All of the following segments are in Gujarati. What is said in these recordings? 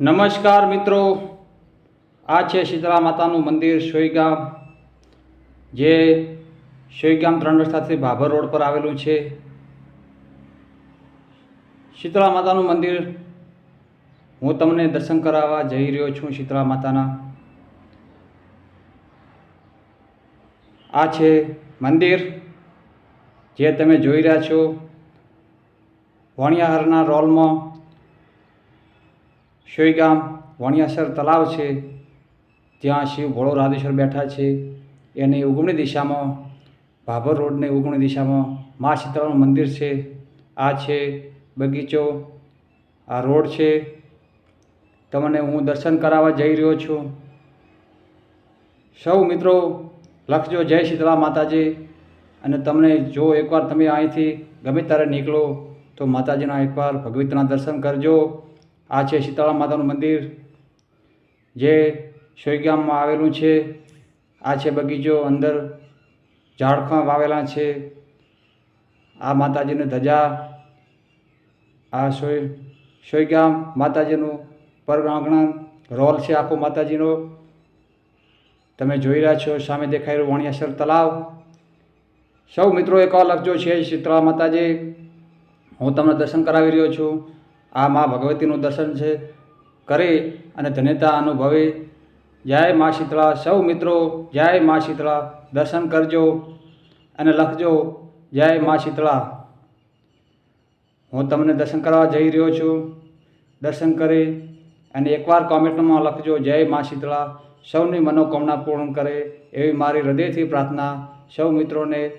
નમસ્કાર મિત્રો. આ છે શીતળા માતાનું મંદિર સોઈગામ, જે સોઈગામ ત્રણ રસ્તાથી ભાભર રોડ પર આવેલું છે. શીતળા માતાનું મંદિર હું તમને દર્શન કરાવવા જઈ રહ્યો છું શીતળા માતાના. આ છે મંદિર, જે તમે જોઈ રહ્યા છો. વણિયાહારના રોલમાં શોઈગામ વણિયાસર તલાવ છે. ત્યાં શિવ ભોળો રાધેશ્વર બેઠા છે. એની ઉગમણી દિશામાં, ભાભર રોડની ઉગમણી દિશામાં મા શીતળાનું મંદિર છે. આ છે બગીચો, આ રોડ છે. તમને હું દર્શન કરાવવા જઈ રહ્યો છું. સૌ મિત્રો, લખજો જય શીતળા માતાજી. અને તમને જો એકવાર તમે અહીંથી ગમે ત્યારે નીકળો, તો માતાજીના એકવાર ભગવતીના દર્શન કરજો. આ છે શીતળા માતાનું મંદિર, જે સોયગામમાં આવેલું છે. આ છે બગીચો, અંદર ઝાડખા વાવેલા છે. આ માતાજીની ધજા, આ સોય સોયગામ માતાજીનું પરઆંગણા રોલ છે આખો માતાજીનો. તમે જોઈ રહ્યા છો, સામે દેખાય રહ્યું વાણિયાસર તલાવ સૌ મિત્રો, એક લખજો છે શીતળા માતાજી. હું તમને દર્શન કરાવી રહ્યો છું. આ મા ભગવતીનું દર્શન છે. કરે અને ધન્યતા અનુભવે. જય મા શીતળા, સૌ મિત્રો, જય મા શીતળા, દર્શન કરજો અને લખજો, જય મા શીતળા. હું તમને દર્શન કરવા જઈ રહ્યો છું. દર્શન કરી અને એકવાર કોમેન્ટમાં લખજો, જય મા શીતળા. સૌની મનોકામના પૂર્ણ કરે એવી મારી હૃદયથી પ્રાર્થના. સૌ મિત્રોને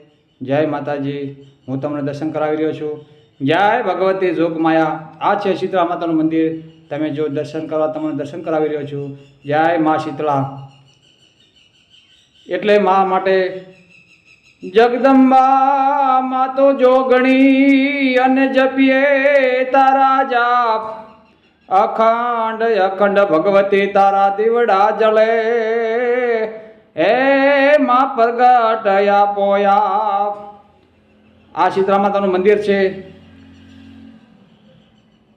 જય માતાજી. હું તમને દર્શન કરાવી રહ્યો છું. જય ભગવતી જોગમાયા આ છે શીતળા માતાનું મંદિર. તમે જો દર્શન કરવા, તમને દર્શન કરાવી રહ્યો છું. જય મા શીતળા. એટલે મા માટે જગદંબા મા તો જોગણી અને જપીએ તારા જાપ. અખંડ અખંડ ભગવતી તારા દીવડા જલે. હે મા પ્રગટયા પોયા. આ શીતળા માતાનું મંદિર છે.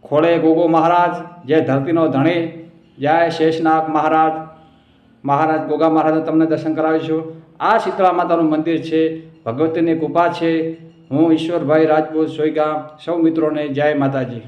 ખોળે ગોગો મહારાજ જય ધરતીનો ધણી, જય શેષનાગ મહારાજ. મહારાજ ગોગા મહારાજને તમને દર્શન કરાવીશું આ શીતળા માતાનું મંદિર છે, ભગવતીની કૃપા છે. હું ઈશ્વરભાઈ રાજપૂત સોઈગામ સૌ મિત્રોને જય માતાજી.